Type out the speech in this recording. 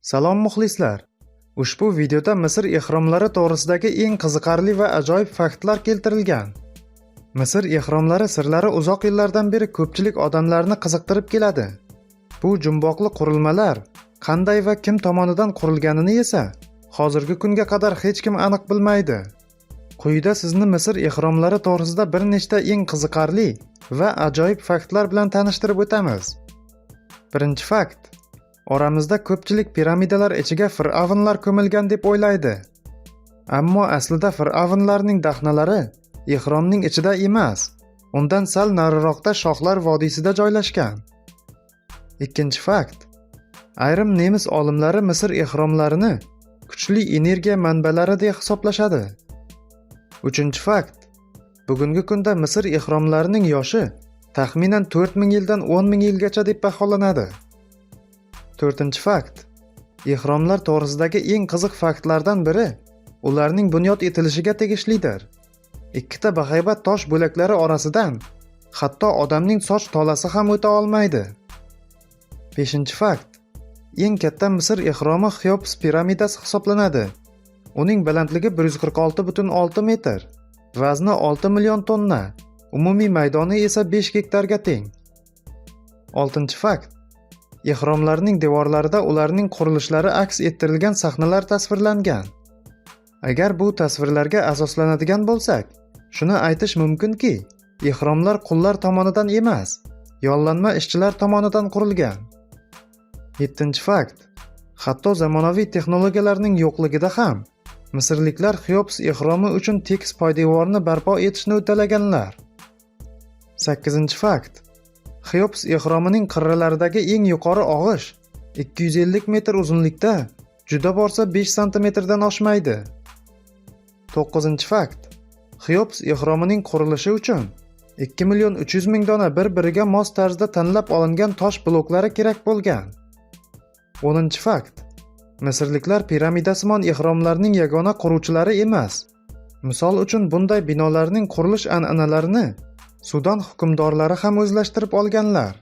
Salom muxlislar. Ushbu videoda Misr ehromlari to'g'risidagi eng qiziqarli va ajoyib faktlar keltirilgan. Misr ehromlari sirlari uzoq yillardan beri ko'pchilik odamlarni qiziqtirib keladi. Bu jumboqli qurilmalar qanday va kim tomonidan qurilganini esa hozirgi kunga qadar hech kim aniq bilmaydi. Quyida sizni Misr ehromlari to'g'risida bir nechta eng qiziqarli va ajoyib faktlar bilan tanishtirib o'tamiz. Birinchi fakt. Oramizda ko'pchilik piramidalar ichiga fir'avnlar ko'milgan deb o'ylaydi. Ammo aslida fir'avnlarning daxnalari ehromning ichida emas, undan sal nariroqda shohlar vodiysida joylashgan. Ikkinchi fakt. Ayrim nemis olimlari Misr ehromlarini kuchli energiya manbalari deb hisoblashadi. Uchinchi fakt. Bugungi kunda Misr ehromlarining yoshi taxminan 4000 yildan 10000 yilgacha deb baholanadi. To'rtinchi fakt. Ehromlar to'g'risidagi eng qiziq faktlardan biri ularning bunyod etilishiga tegishlidir. Ikkita bahaybat tosh bo'laklari orasidan hatto odamning soch tolasi ham o'ta olmaydi. Beshinchi fakt. Eng katta Misr ehromi Xeops piramidasi hisoblanadi. Uning balandligi 146,6 metr, vazni 6 million tonna, umumiy maydoni esa 5 gektarga teng. Oltinchi fakt. Ehromlarning devorlarida ularning qurilishlari aks ettirilgan sahnalar tasvirlangan. Agar bu tasvirlarga asoslanadigan bo'lsak, shuni aytish mumkinki, ehromlar qullar tomonidan emas, yollanma ishchilar tomonidan qurilgan. 7 fakt. Hatto zamonaviy texnologiyalarning yo'qligida ham Misrliklar Xeops ehromi uchun tekis poydevorni barpo etishni uddalaganlar. 8 fakt. Xeops ehromining qirralaridagi eng yuqori og'ish 250 metr uzunlikda, juda borsa 5 santimetrdan oshmaydi. 9 fakt. Xeops ehromining qurilishi uchun 2 million 300 ming dona bir-biriga mos tarzda tanlab olingan tosh bloklari kerak bo'lgan. 10 fakt. Misrliklar piramidasimon ehromlarning yagona quruvchilari emas. Misol uchun bunday binolarning qurilish an'analarini Sudan hukmdorlari ham o'zlashtirib olganlar.